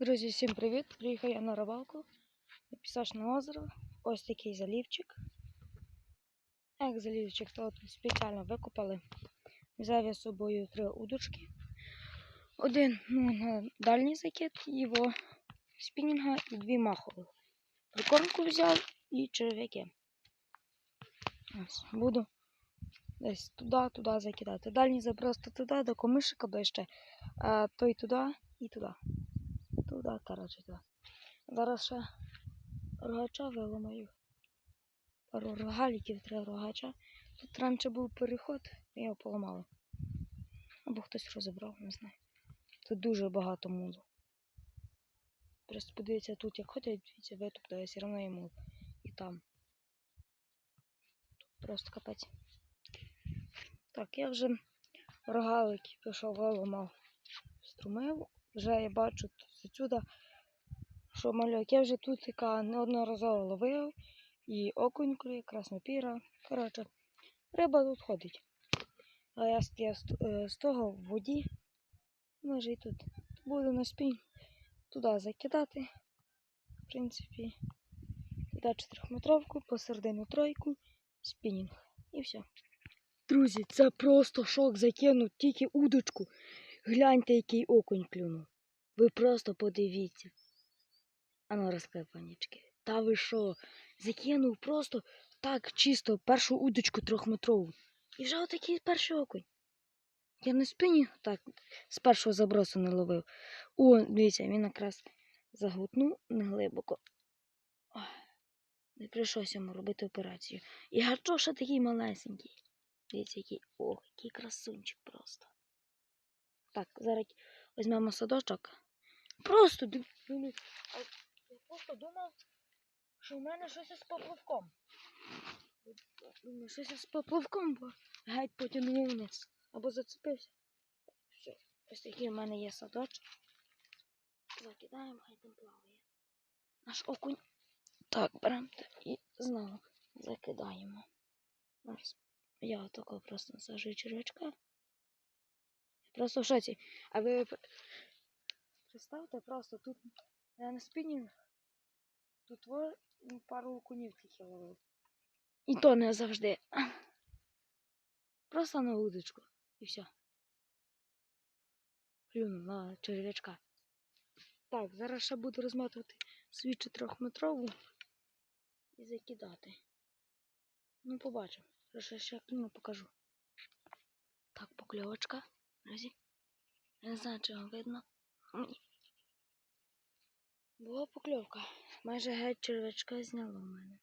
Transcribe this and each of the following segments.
Друзі, всім привіт! Приїхав я на рибалку на Пісочне озеро. Ось такий залівчик. Як залівчик, то от спеціально викопали. Взяв я з собою три удочки. Один ну, на дальній закид, його спінінга і дві махових. Прикормку взяв і черв'яки. Ось, буду десь туди, туди закидати. Дальній забрости туди, до комишика ближче, а той туди і туди. Туди, коротше, туди. Зараз ще рогача виламаю. Пару рогаліків треба рогача. Тут раніше був переход, і його поламали. Або хтось розібрав, не знаю. Тут дуже багато мулу. Просто подивіться тут, як ходять, дивіться, витоптає, все одно є мул. І там. Тут просто капець. Так, я вже рогалики пішов, виламав, струмив. Вже я бачу відсюди, що мальок. Я вже тут яка неодноразово ловив. І окунь клює, краснопіра. Коротше, риба тут ходить. А я, з- я з, е, з того в воді. Може і тут. Буду на спінь туди закидати. В принципі, туди чотирьохметровку, посередину тройку, спінінг. І все. Друзі, це просто шок закинув тільки удочку. Гляньте, який окунь клюнув. Ви просто подивіться. Ану, розкрив панічки. Та ви що? Закинув просто так чисто першу удочку трьохметрову. І вже отакий перший окунь. Я на спині так з першого забросу не ловив. О, дивіться, він якраз загутнув неглибоко. Не прийшлося йому робити операцію. І гачок ще такий малесенький. Дивіться, який. Ох, який красунчик просто. Так, зараз візьмемо садочок. Просто див- Я просто думав, що в мене щось із поплавком. Думаю, щось із поплавком, бо геть потягнув вниз. Або зацепився. Все. Ось такий в мене є садочок. Закидаємо, хай там плаває. Наш окунь. Так, беремо і знову закидаємо. Зараз я отако просто насаджую червячка. Просто в шоці. А ви представте просто тут я на спінінг. Тут ну, пару окунів тільки ловив. І то не завжди. Просто на удочку. І все. Плюнув на черв'ячка. Так, зараз ще буду розматувати свій чотирьохметрову і закидати. Ну, побачимо. Зараз ще клюну покажу. Так, покльовочка. Друзі. Я не знаю, вам видно. Була покльовка. Майже геть червячка зняла в мене.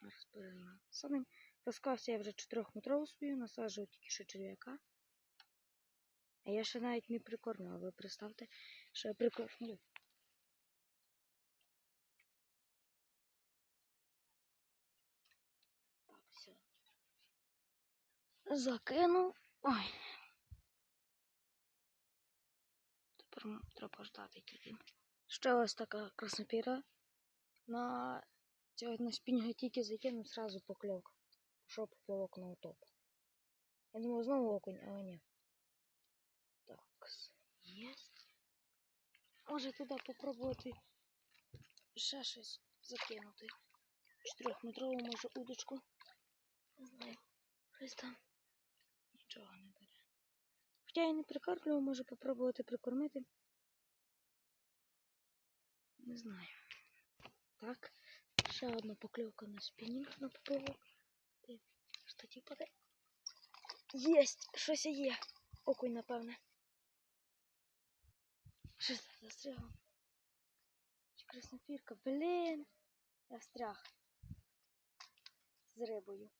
Розпорила. Самим розклався я вже 4-метрову свою, насаджую тільки що черв'яка. А я ще навіть не прикормила, ви представте, що я прикормлю. Так, все. Закинув. Ой. М- треба ждати тільки. Ще ось така краснопіра. На на спінга тільки закинув сразу покльовка. Пішов поплавок на утоп. Я думав, знову окунь, але ні. Так, є. Може туди попробувати ще щось закинути. Чотирьохметрову, може, удочку. Не знаю. Щось там нічого. Хоча я не прикармлював, може попробувати прикормити. Не знаю. Так. Ще одна покльовка на спінінг на поплавок. Ти Штаті паде. Єсть! Щось є. Окунь, напевне. Щось застрягло. Чи краснопірка? Блін! Я встряг. З рибою.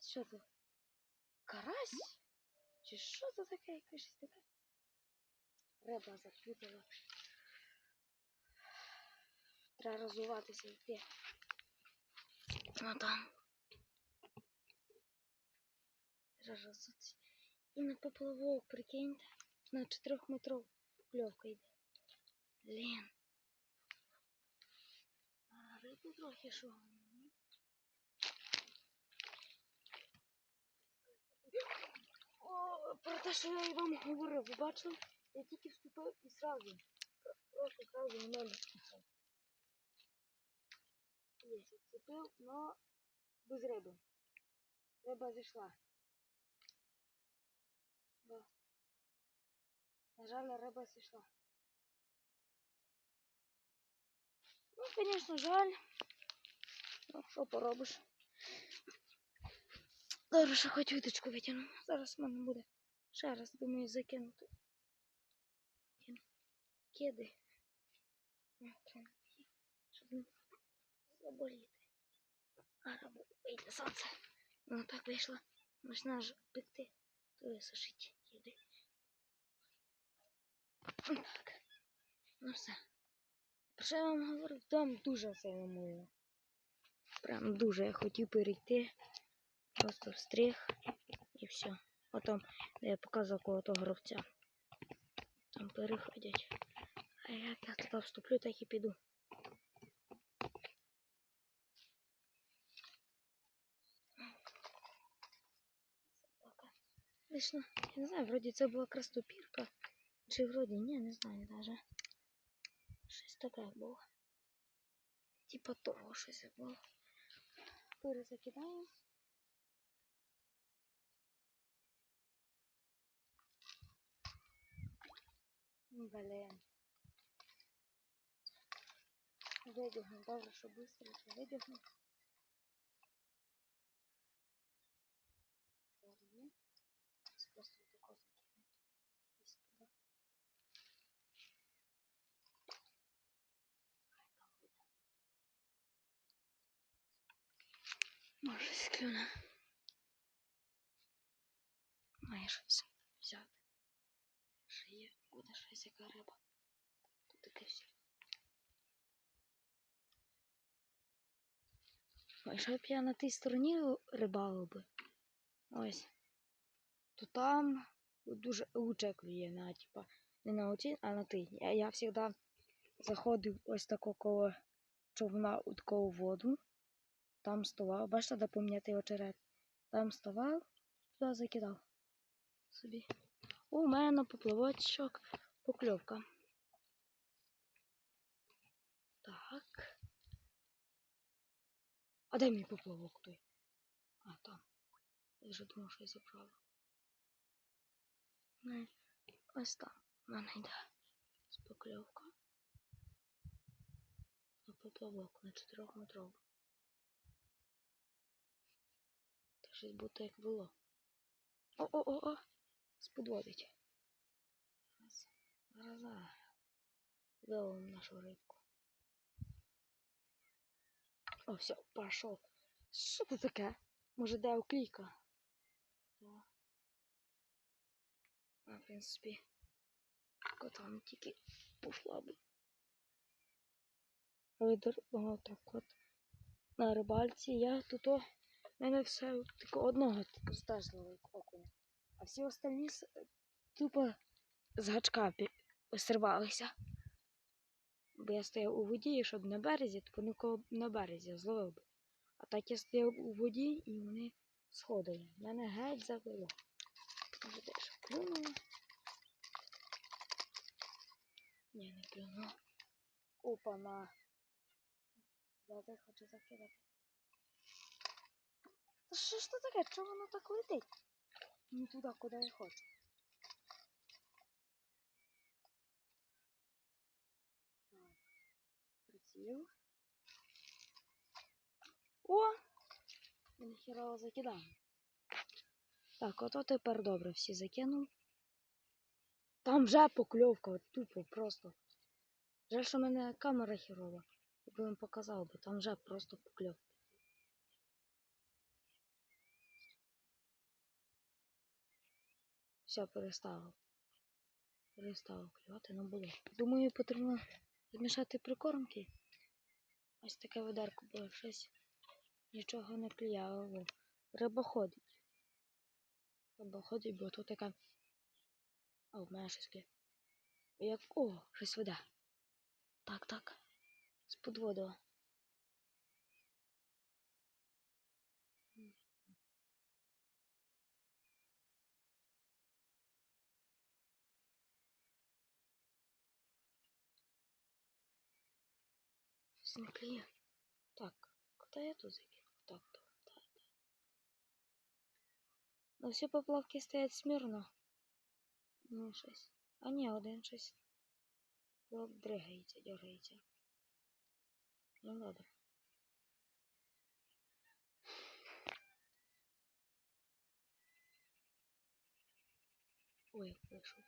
Що це? Карась? Чи що це таке? Якась така? Риба закрутила. Треба розвиватися йти. Ну там. Треба розвитися. І на поплавок, прикиньте. На 4 метров покльовка йде. Блін. А рибу трохи що? О, про те, що я і вам говорив, ви бачили? Я тільки вступив і сразу. Просто сразу на ноль пішов. Є, вступив, но без риби. Риба зійшла. Да. На жаль, риба зійшла. Ну, звісно, жаль. Ну, що поробиш? Зараз хоч виточку витягну. Зараз в мене буде. Ще раз думаю закинути. Ну, Щоб заболіти. Зараз вийде сонце. Ну так вийшло. Можна ж пекти. То висушить киди. Так. Ну все. Про що я вам говорив? Там дуже сильно мило. Прям дуже я хотів перейти. Просто встріх і все. Потім я показував коло того гравця. Там переходять. А як я туди вступлю, так і піду. Вийшла. Я не знаю, вроді це була крастопірка. Чи вроді ні, не знаю даже. Щось таке було. Типа того щось було. Перезакидаємо. Блин. Видягну, добре, що швидко видягну. Зараз є. Зараз Просто тако закину. Десь туди. Хай там буде. Може, склюне. Має щось взяти. Щось яка риба. Тут таке все. Ой, б я на тій стороні рибалив би. Ось. То там дуже лучше клює на, типа, не на оці, а на тій. Я, я завжди заходив ось тако коло човна у таку воду. Там ставав. Бачите, де пом'ятий очерет. Там ставав, туди закидав собі. У мене поплавочок покльовка. Так. А де мій поплавок той? А, там. Я вже думав, що я забрала. Не, ось там. Мене йде з покльовка. На поплавок на 4 метрову. Та щось буде як було. О-о-о-о! Сподводить. Зараз, зараз. Виловим нашу рибку. О, все, пошел. Що це таке? Може, де? Да. А, в принципі, котам тільки пішла би. Але о, так от. На рибальці я тут о, мене все тільки одного зловив окуня. А всі остальні тупо з гачка сривалися. Бо я стояв у воді, і щоб на березі, то нікого на березі зловив би. А так я стояв у воді і вони сходили. Мене геть завело. Може, теж клюнуло. Ні, не клюнуло. Опа, на. Завжди хочу закидати. Та що ж це таке? Чого воно так летить? Не туди, куди я хочу. Так, Приціл. О! Він хірово закидав. Так, ото тепер добре всі закинув. Там вже покльовка, от тупо просто. Жаль, що в мене камера хірова. Я би вам показав, бо там вже просто покльовка. Все, перестало. Перестало клювати, не було. Думаю, потрібно змішати прикормки. Ось таке ведерко було щось. Нічого не кліяло. Риба ходить. Риба ходить, бо тут така. А, в мене щось. Як. О, щось вода. Так, так. Сподводила. Щось не. Так, куди я тут закинув? Так, так. так. Ну всі поплавки стоять смірно. Ну, щось. А ні, один щось. Плавк дригається, дергається. Ну ладно. Ой, вийшов.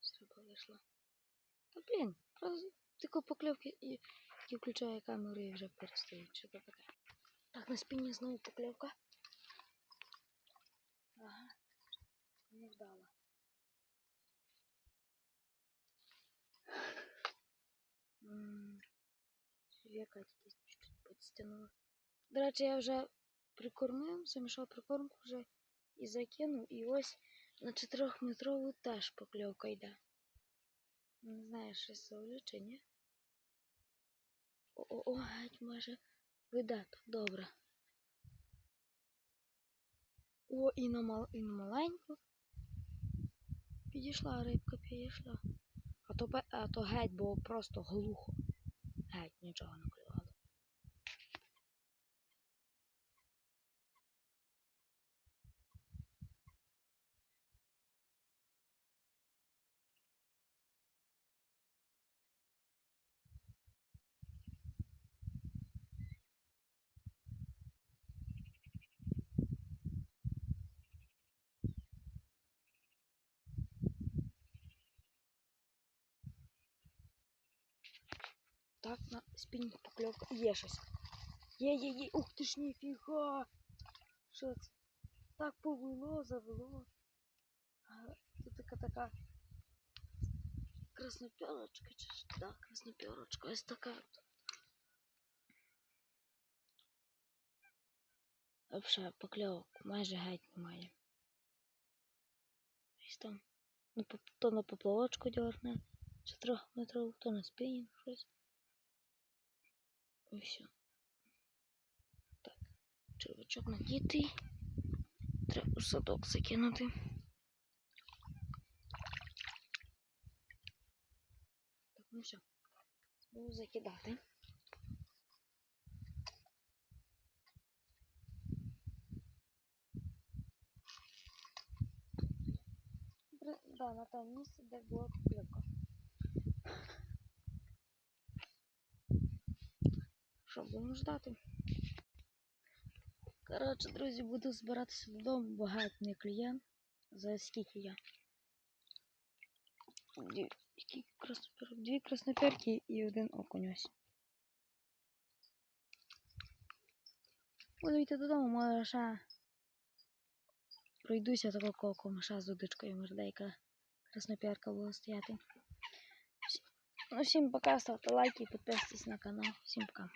Сриба вийшла. Та блін, просто тако покльовки і, і включаю камеру і вже перестають. Що таке? Так, на спині знову покльовка. Ага. Не вдала. М, Века десь чуть-чуть підстягнула. До речі, я вже прикормив, замішав прикормку вже і закинув, і ось на 4-метрову теж покльовка йде. Не знаю, що зловлю чи ні. О-о-о, геть може видати. Добре. О, і на, мал... і на маленьку. Підійшла рибка, підійшла. А то, а то геть було просто глухо. Геть нічого не Так, на спінінг покльовка. Є щось. Є, є, є. Ух ти ж ніфіга. Що це? Так повело, завело. Тут така така краснопьорочка чи ж? Да, краснопьорочка. Ось така. Взагалі покльовок майже геть немає. Ось там. То на поплавочку дьорне, чи трьохметрову, то на спінінг щось. Все. Так, червячок надітий. Треба у садок закинути. Так, ну все. Буду закидати. Да, на тому місці, де була покльовка. Будемо ждати? Коротше, друзі, буду збиратися додому, геть не клієнт. За скільки я? Дві. Дві красноперки і один окунь ось. Буду йти додому, може ще пройдуся такого колком, ще з удочкою мордейка красноперка буде стояти. Ну, всім пока, ставте лайки, підписуйтесь на канал. Всім пока.